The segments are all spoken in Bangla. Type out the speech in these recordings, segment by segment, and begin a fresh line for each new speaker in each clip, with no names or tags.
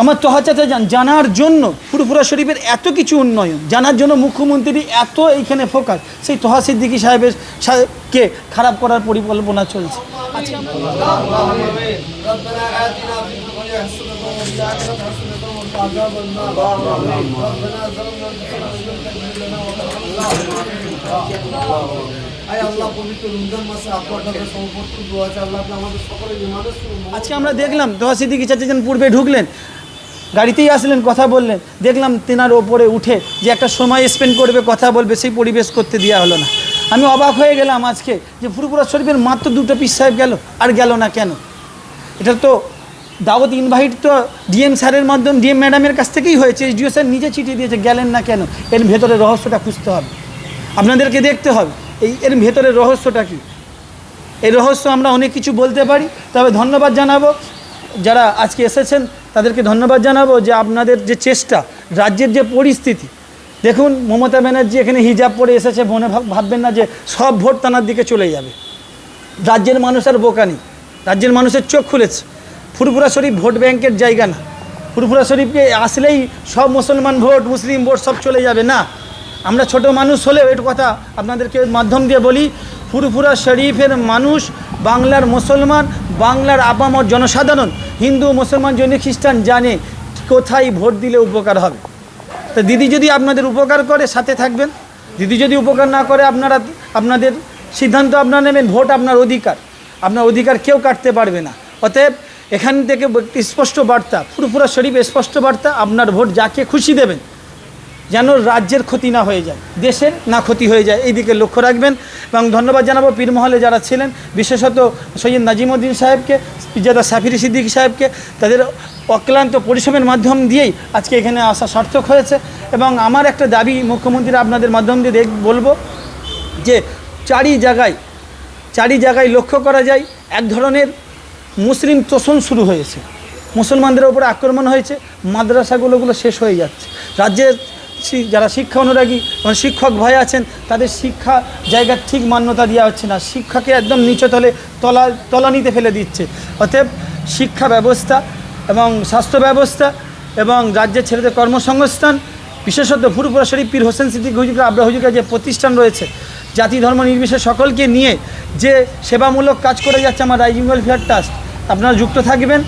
আমার তহাচাচা যান, জানার জন্য পুরপুরা শরীফের এত কিছু উন্নয়ন, জানার জন্য মুখ্যমন্ত্রী এত এইখানে ফোকাস, সেই তহা সিদ্দিকি সাহেবের কে খারাপ করার পরিকল্পনা চলছে। আজকে আমরা দেখলাম দোয়া সিদ্দিকি চাচাজান পূর্বে ঢুকলেন। গাড়িতেই আসলেন, কথা বললেন। দেখলাম তেনার ওপরে উঠে যে একটা সময় স্পেন্ড করবে, কথা বলবে, সেই পরিবেশ করতে দেওয়া হলো না। আমি অবাক হয়ে গেলাম আজকে যে ফুরপুরা শরীফের মাত্র দুটো পিস সাহেব গেল, আর গেল না কেন? এটা তো দাওয়াত ইনভাইট তো ডিএম স্যারের মাধ্যমে ডিএম ম্যাডামের কাছ থেকেই হয়েছে। এসডিও স্যার নিজে চিঠি দিয়েছে, গেলেন না কেন? এর ভেতরে রহস্যটা খুঁজতে হবে। আপনাদেরকে দেখতে হবে, এই এর ভেতরে রহস্যটা কী? এই রহস্য আমরা অনেক কিছু বলতে পারি, তবে ধন্যবাদ জানাব। যারা আজকে এসেছেন, তাদেরকে ধন্যবাদ জানাব যে আপনাদের যে চেষ্টা, রাজ্যের যে পরিস্থিতি। দেখুন, মমতা ব্যানার্জি এখানে হিজাব পরে এসেছে, মনে ভাব- ভাববেন না যে সব ভোট তানার দিকে চলে যাবে। রাজ্যের মানুষ আর বোকা নেই। রাজ্যের মানুষের চোখ খুলেছে। ফুরফুরা শরীফ ভোট ব্যাংকের জায়গা না। ফুরফুরা শরীফকে আসলেই সব মুসলমান ভোট, মুসলিম ভোট, সব চলে যাবে না। আমরা ছোট মানুষ হলেও একটু কথা আপনাদেরকে মাধ্যম দিয়ে বলি ফুরফুরা শরীফের মানুষ, বাংলার মুসলমান, বাংলার আপামর জনসাধারণ, হিন্দু, মুসলমান, জৈন, খ্রিস্টান জানে কোথায় ভোট দিলে উপকার হবে। তা দিদি যদি আপনাদের উপকার করে, সাথে থাকবেন। দিদি যদি উপকার না করে, আপনারা, আপনাদের সিদ্ধান্ত আপনারা নেবেন, ভোট আপনার অধিকার। আপনার অধিকার কেউ কাটতে পারবে না। অতএব এখান থেকে স্পষ্ট বার্তা, ফুরফুরা শরীফ স্পষ্ট বার্তা, আপনার ভোট যাকে খুশি দেবেন। যেন রাজ্যের ক্ষতি না হয়ে যায়, দেশের না ক্ষতি হয়ে যায়, এই দিকে লক্ষ্য রাখবেন। এবং ধন্যবাদ জানাব পীরমহলে যারা ছিলেন, বিশেষত সৈয়দ নাজিমুদ্দিন সাহেবকে পিজাদা সাফির সিদ্দিকী সাহেবকে, তাদের অক্লান্ত পরিশ্রমের মাধ্যম দিয়েই আজকে এখানে আসা সার্থক হয়েছে। এবং আমার একটা দাবি মুখ্যমন্ত্রী আপনাদের মাধ্যম দিয়ে দেখ, বলব যে চারি জায়গায় চারি জায়গায় লক্ষ্য করা যায়, এক ধরনের মুসলিম তোষণ শুরু হয়েছে। মুসলমানদের ওপরে আক্রমণ হয়েছে মাদ্রাসাগুলোগুলো শেষ হয়ে যাচ্ছে। রাজ্যের যারা শিক্ষা অনুরাগী এবং শিক্ষক ভয় আছেন, তাদের শিক্ষা জায়গার ঠিক মান্যতা দেওয়া হচ্ছে না। শিক্ষাকে একদম নিচে তলে, তলা, তলানিতে ফেলে দিচ্ছে। অতএব শিক্ষা ব্যবস্থা এবং স্বাস্থ্য ব্যবস্থা এবং রাজ্যের ছেলেদের কর্মসংস্থান, বিশেষত ফুরপুরা শরীফ পীর হোসেন সিদ্দিক, হুজুর আবরা হুজুরের যে প্রতিষ্ঠান রয়েছে, জাতি ধর্ম নির্বিশেষে সকলকে নিয়ে যে সেবামূলক কাজ করে যাচ্ছে আমার রাইজিং ওয়েলফেয়ার ট্রাস্ট, আপনারা যুক্ত থাকবেন।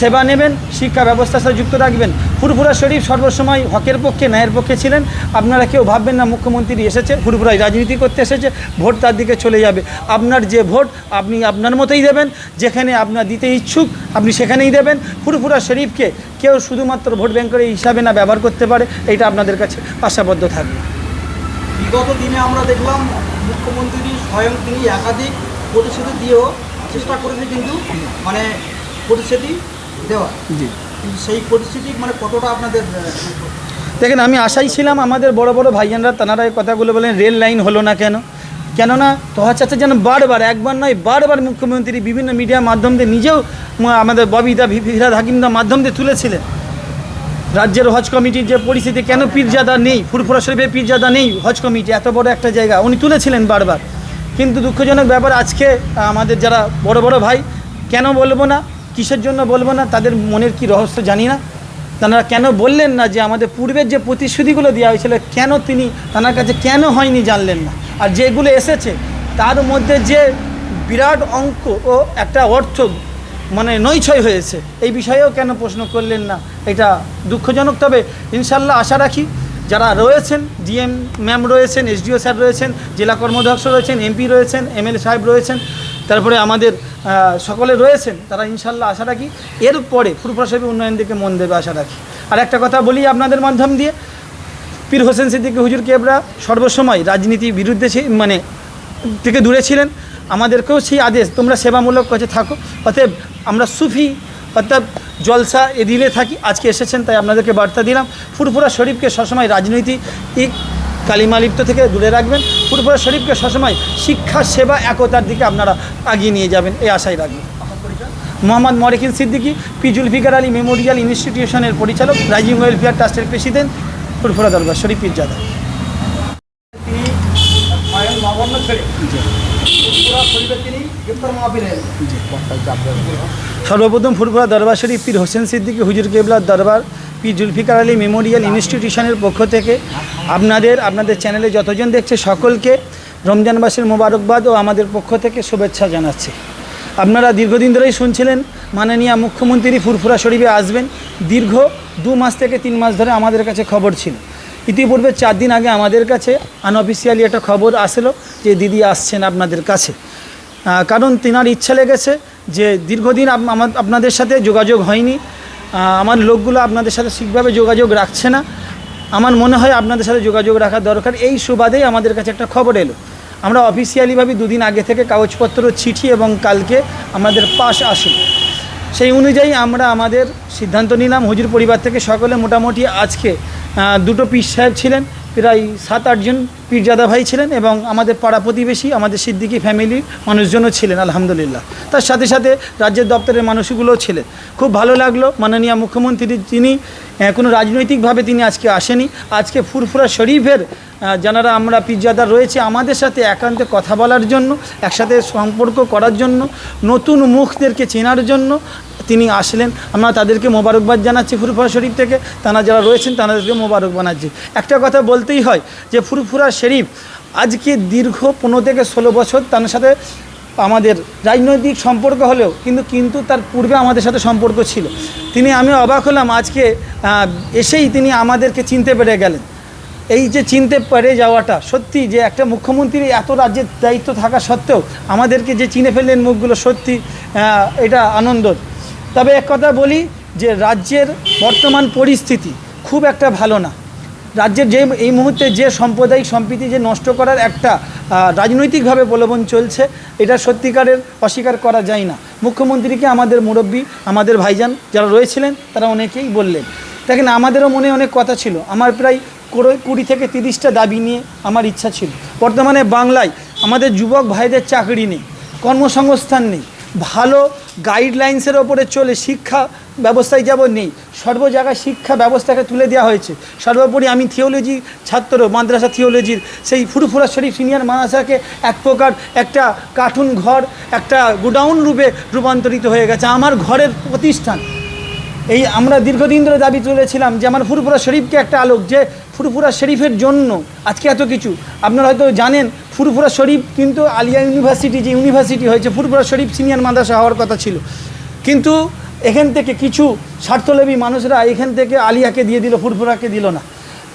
সেবা নেবেন, শিক্ষা ব্যবস্থার সাথে যুক্ত রাখবেন ফুরফুরা শরীফ সর্বসময় হকের পক্ষে, ন্যায়ের পক্ষে ছিলেন। আপনারা কেউ ভাববেন না, মুখ্যমন্ত্রী এসেছে, ফুরফুরায় রাজনীতি করতে এসেছে, ভোট তার দিকে চলে যাবে। আপনার যে ভোট, আপনি আপনার মতোই দেবেন। যেখানে আপনার দিতে ইচ্ছুক, আপনি সেখানেই দেবেন। ফুরফুরা শরীফকে কেউ শুধুমাত্র ভোট ব্যাংকের হিসাবে না ব্যবহার করতে পারে এটা আপনাদের কাছে আশাবদ্ধ থাকবে।
বিগত দিনে আমরা দেখলাম, মুখ্যমন্ত্রী স্বয়ং তিনি একাধিক প্রতিশ্রুতি দিয়েও চেষ্টা করেছে কিন্তু মানে প্রতিশ্রুতি দেওয়া।
জি।
সেই প্রতিশ্রুতি মানে কতটা আপনাদের
দেখেন আমি আশাই ছিলাম আমাদের বড় বড় ভাইজানরা তানারা এই কথাগুলো বলেন রেল লাইন হলো না কেন? কেননা তোহা চাচা যেন বারবার একবার নয় বারবার মুখ্যমন্ত্রী বিভিন্ন মিডিয়া মাধ্যম দিয়ে নিজেও আমাদের ববিদা ভি- ফিরাদ হাকিমদা মাধ্যম দিয়ে তুলেছিলেন। রাজ্যের হজ কমিটির যে পরিস্থিতি কেন পীরজাদা নেই? ফুরফুরা শরীফের পীরজাদা নেই হজ কমিটি এত বড় একটা জায়গা উনি তুলেছিলেন বারবার। কিন্তু দুঃখজনক ব্যাপার আজকে আমাদের যারা বড় বড় ভাই কেন বলব না কিসের জন্য বলব না? তাদের মনের কি রহস্য জানি না। তারা কেন বললেন না যে আমাদের পূর্বের যে প্রতিশ্রুতিগুলো দেওয়া হয়েছিল, কেন তিনি তার কাছে কেন হয়নি জানলেন না? আর যেগুলো এসেছে, তার মধ্যে যে বিরাট অঙ্ক ও একটা অর্থ মানে নৈছয় হয়েছে, এই বিষয়েও কেন প্রশ্ন করলেন না? এটা দুঃখজনক। তবে ইনশাল্লাহ আশা রাখি যারা রয়েছেন, ডিএম ম্যাম রয়েছেন, এসডিও স্যার রয়েছেন, জেলা কর্মধ্যক্ষ রয়েছেন, এমপি রয়েছেন, এমএলএ সাহেব রয়েছেন, তারপরে আমাদের সকলে রয়েছেন, তারা ইনশাল্লাহ আশা রাখি এরপরে ফুরফুরা সাহেবের উন্নয়ন দিকে মন দেবে আশা রাখি। আর একটা কথা বলি আপনাদের মাধ্যম দিয়ে, পীর হোসেন সিদ্দিকী হুজুর কেবরা সর্বসময় রাজনীতির বিরুদ্ধে মানে থেকে দূরে ছিলেন, আমাদেরকেও সেই আদেশ, তোমরা সেবামূলক কাছে থাকো, অতএব আমরা সুফি অর্থাৎ জলসা এ দিলে থাকি, আজকে এসেছেন, তাই আপনাদেরকে বার্তা দিলাম। ফুরফুরা শরীফকে সবসময় রাজনীতি কালিমালিপ্ত থেকে দূরে রাখবেন। ফুরফুরা শরীফকে সবসময় শিক্ষা, সেবা, একতার দিকে আপনারা আগিয়ে নিয়ে যাবেন এই আশাই রাখবেন মোহাম্মদ মরেকিন সিদ্দিকী পিজুল ফিকার আলী মেমোরিয়াল ইনস্টিটিউশনের পরিচালক রাইজিং ওয়েলফেয়ার ট্রাস্টের প্রেসিডেন্ট, ফুরফুরা দরবার শরীফ পীরজাদা
তিনি স্বয়ং নগর স্বর্ণ ছেড়ে পুরা শরীফে তিনি
সর্বপ্রথম ফুরফুরা দরবার শরীফ পীর হোসেন সিদ্দিকী হুজুর কেবলার দরবার পীর জুলফিকার আলী মেমোরিয়াল ইনস্টিটিউশনের পক্ষ থেকে আপনাদের আপনাদের চ্যানেলে যতজন দেখছে সকলকে রমজান মাসের মোবারকবাদ ও আমাদের পক্ষ থেকে শুভেচ্ছা জানাচ্ছি। আপনারা দীর্ঘদিন ধরেই শুনছিলেন মাননীয় মুখ্যমন্ত্রী ফুরফুরা শরীফে আসবেন। দীর্ঘ দু মাস থেকে তিন মাস ধরে আমাদের কাছে খবর ছিল। ইতিপূর্বে চার দিন আগে আমাদের কাছে আনঅফিসিয়ালি একটা খবর আসলো যে দিদি আসছেন আপনাদের কাছে। কারণ তিনার ইচ্ছা লেগেছে যে দীর্ঘদিন আপ- আমা- আপনাদের সাথে যোগাযোগ হয়নি। আমার লোকগুলো আপনাদের সাথে ঠিকভাবে যোগাযোগ রাখছে না। আমার মনে হয় আপনাদের সাথে যোগাযোগ রাখা দরকার। এই সুবাদেই আমাদের কাছে একটা খবর এলো। আমরা অফিসিয়ালিভাবে দুদিন আগে থেকে কাগজপত্র, চিঠি এবং কালকে আমাদের পাশ আসলো। সেই অনুযায়ী আমরা আমাদের সিদ্ধান্ত নিলাম। হুজুর পরিবার থেকে সকলে মোটামুটি আজকে দুটো পীর সাহেব ছিলেন, প্রায় সাত আটজন পীরজাদা ভাই ছিলেন এবং আমাদের পাড়া প্রতিবেশী, আমাদের সিদ্দিকি ফ্যামিলির মানুষজনও ছিলেন, আলহামদুলিল্লাহ। তার সাথে সাথে রাজ্যের দপ্তরের মানুষগুলোও ছিলেন। খুব ভালো লাগল, মাননীয় মুখ্যমন্ত্রী, তিনি কোনো রাজনৈতিকভাবে তিনি আজকে আসেনি। আজকে ফুরফুরা শরীফের যারা আমরা পীরজাদা রয়েছে, আমাদের সাথে একান্তে কথা বলার জন্য, একসাথে সম্পর্ক করার জন্য, নতুন মুখদেরকে চেনার জন্য তিনি আসলেন। আমরা তাদেরকে মোবারকবাদ জানাচ্ছি ফুরফুরা শরীফ থেকে। তারা যারা রয়েছেন তাদেরকে মোবারক বানাচ্ছি। একটা কথা বলতেই হয় যে ফুরফুরা শরীফ আজকে দীর্ঘ পনেরো থেকে ষোলো বছর তার সাথে আমাদের রাজনৈতিক সম্পর্ক হলেও, কিন্তু কিন্তু তার পূর্বে আমাদের সাথে সম্পর্ক ছিল। তিনি, আমি অবাক হলাম আজকে এসেই তিনি আমাদেরকে চিনতে পেরে গেলেন। এই যে চিনতে পেরে যাওয়াটা সত্যি যে একটা মুখ্যমন্ত্রীর এত রাজ্যের দায়িত্ব থাকা সত্ত্বেও আমাদেরকে যে চিনে ফেললেন মুখগুলো সত্যি এটা আনন্দর। তবে এক কথা বলি যে রাজ্যের বর্তমান পরিস্থিতি খুব একটা ভালো না। রাজ্যের যে এই মুহূর্তে যে সাম্প্রদায়িক সম্প্রীতি যে নষ্ট করার একটা রাজনৈতিকভাবে প্রলোভন চলছে, এটা সত্যিকারের অস্বীকার করা যায় না। মুখ্যমন্ত্রীকে আমাদের মুরব্বী, আমাদের ভাইজান যারা রয়েছিলেন, তারা অনেকেই বললেন। দেখেন, আমাদেরও মনে অনেক কথা ছিল। আমার প্রায় কুড়ি কুড়ি থেকে তিরিশটা দাবি নিয়ে আমার ইচ্ছা ছিল। বর্তমানে বাংলায় আমাদের যুবক ভাইদের চাকরি নেই, কর্মসংস্থান নেই। ভালো গাইডলাইন্সের ওপরে চলে শিক্ষা ব্যবস্থায় যাব নেই। সর্ব জায়গায় শিক্ষা ব্যবস্থাকে তুলে দেওয়া হয়েছে। সর্বোপরি আমি থিওলজি ছাত্র, মাদ্রাসা থিওলজির সেই ফুরফুরা শরীফ সিনিয়র মাদ্রাসাকে এক প্রকার একটা কার্টুন ঘর, একটা গোডাউন রূপে রূপান্তরিত হয়ে গেছে। আমার ঘরের প্রতিষ্ঠান। এই আমরা দীর্ঘদিন ধরে দাবি তুলেছিলাম যে আমার ফুরফুরা শরীফকে একটা আলোক, যে ফুরফুরা শরীফের জন্য আজকে এত কিছু। আপনারা হয়তো জানেন ফুরফুরা শরীফ কিন্তু আলিয়া ইউনিভার্সিটি যে ইউনিভার্সিটি হয়েছে, ফুরফুরা শরীফ সিনিয়র মাদ্রাসা হওয়ার কথা ছিল। কিন্তু এখান থেকে কিছু স্বার্থলোভী মানুষরা এখান থেকে আলিয়াকে দিয়ে দিল, ফুরফুরাকে দিল না।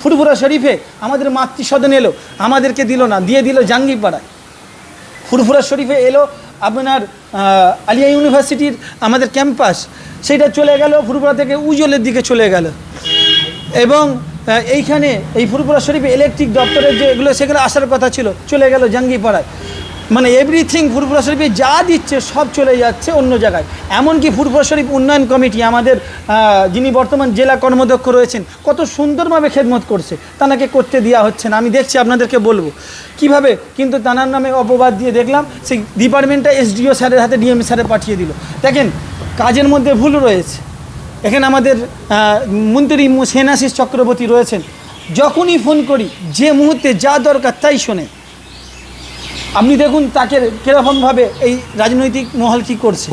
ফুরফুরা শরীফে আমাদের মাতৃসদন এলো, আমাদেরকে দিল না, দিয়ে দিল জাঙ্গিপাড়ায় ফুরফুরা শরীফে এলো আপনার আলিয়া ইউনিভার্সিটির আমাদের ক্যাম্পাস, সেটা চলে গেল, ফুরফুরা থেকে উজ্জ্বলের দিকে চলে গেল। এবং এইখানে এই ফুরফুরা শরীফে ইলেকট্রিক দপ্তরের যে এগুলো সেগুলো আসার কথা ছিল। চলে গেল জাঙ্গিপাড়ায়। মানে এভরিথিং ফুরফুরা শরীফে যা দিচ্ছে, সব চলে যাচ্ছে অন্য জায়গায়। এমনকি ফুরফুরা শরীফ উন্নয়ন কমিটি, আমাদের যিনি বর্তমান জেলা কর্মদক্ষ রয়েছেন, কত সুন্দরভাবে খেদমত করছে। তানাকে করতে দেওয়া হচ্ছে না। আমি দেখছি, আপনাদেরকে বলব। কীভাবে? কিন্তু তানার নামে অপবাদ দিয়ে দেখলাম, সেই ডিপার্টমেন্টটা এসডিও স্যারের হাতে ডিএম স্যারে পাঠিয়ে দিল। দেখেন, কাজের মধ্যে ভুল রয়েছে। এখানে আমাদের মন্ত্রী সেনাশিস চক্রবর্তী রয়েছেন। যখনই ফোন করি, যে মুহূর্তে যা দরকার তাই শোনে। আপনি দেখুন তাকে কীরকমভাবে এই রাজনৈতিক মহল কী করছে।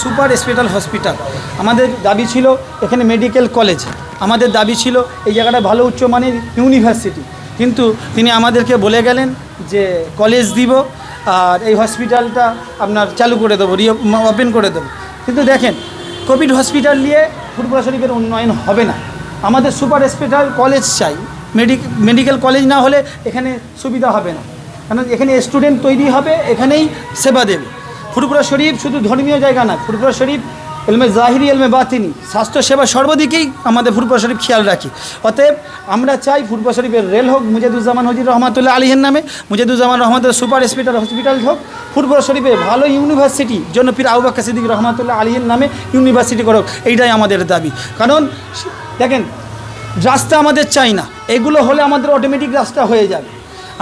Super special hospital. আমাদের দাবি ছিল এখানে মেডিকেল কলেজ। আমাদের দাবি ছিল এই জায়গাটা ভালো উচ্চমানের ইউনিভার্সিটি। কিন্তু তিনি আমাদেরকে বলে গেলেন যে, কলেজ দিব আর এই হসপিটালটা আপনার চালু করে দেবো, রিও, ওপেন করে দেবো। কিন্তু দেখেন কোভিড হসপিটাল নিয়ে ফুটবল শরীফের উন্নয়ন হবে না। আমাদের সুপার স্পেশাল কলেজ চাই। মেডিক মেডিকেল কলেজ না হলে এখানে সুবিধা হবে না। কারণ এখানে স্টুডেন্ট তৈরি হবে, এখানেই সেবা দেবে। ফুরপুরা শরীফ শুধু ধর্মীয় জায়গা না ফুরপুরা শরীফ এলমে জাহিরি, এলমে বাতিনি। স্বাস্থ্যসেবা সর্বদিকেই আমাদের ফুরপুরা শরীফ খেয়াল রাখি। অতএব আমরা চাই ফুরপুরা শরীফের রেল হোক মুজাদুজ্জামান হজির রহমাতুল্লাহ আলীহের নামে মুজাদুজ্জামান রহমতুল্লাহ সুপার স্পেশাল হসপিটাল হোক ফুরপুরা শরীফে ভালো ইউনিভার্সিটি, জন্য পীর সিদ্দিক রহমাতুল্লাহ আলীহের নামে ইউনিভার্সিটি করুক, এইটাই আমাদের দাবি। কারণ, দেখেন, রাস্তা আমাদের চাই না। এগুলো হলে আমাদের অটোমেটিক রাস্তা হয়ে যাবে।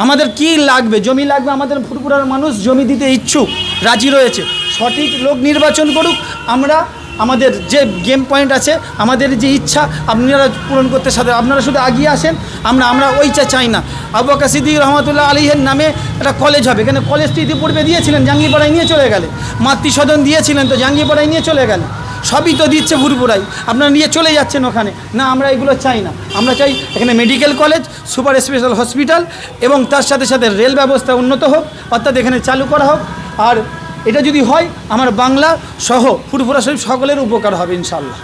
আমাদের কি লাগবে? জমি লাগবে, আমাদের ফুরপুরার মানুষ জমি দিতে ইচ্ছুক, রাজি রয়েছে। সঠিক লোক নির্বাচন করুক, আমরা আমাদের যে গেম পয়েন্ট আছে, আমাদের যে ইচ্ছা, আপনারা পূরণ করতে সাথে আপনারা শুধু আগিয়ে আসেন, আমরা আমরা ওইটা চাই না। আবু বকর সিদ্দিক রহমতুল্লাহ আলীহের নামে একটা কলেজ হবে। এখানে কলেজটি ইতিপূর্বে দিয়েছিলেন, জাঙ্গিপাড়ায় নিয়ে চলে গেলে। মাতৃসদন দিয়েছিলেন তো জাঙ্গিপাড়ায় নিয়ে চলে গেলে। সবই তো দিচ্ছে ভুরপুরাই আপনারা নিয়ে চলে যাচ্ছেন ওখানে। না, আমরা এগুলো চাই না। আমরা চাই এখানে medical college super special hospital এবং তার সাথে সাথে রেল ব্যবস্থা উন্নত হোক, অর্থাৎ এখানে চালু করা হোক। আর এটা যদি হয় আমার বাংলা সহ ফুরফুরা শরীফ সকলের উপকার হবে ইনশাল্লাহ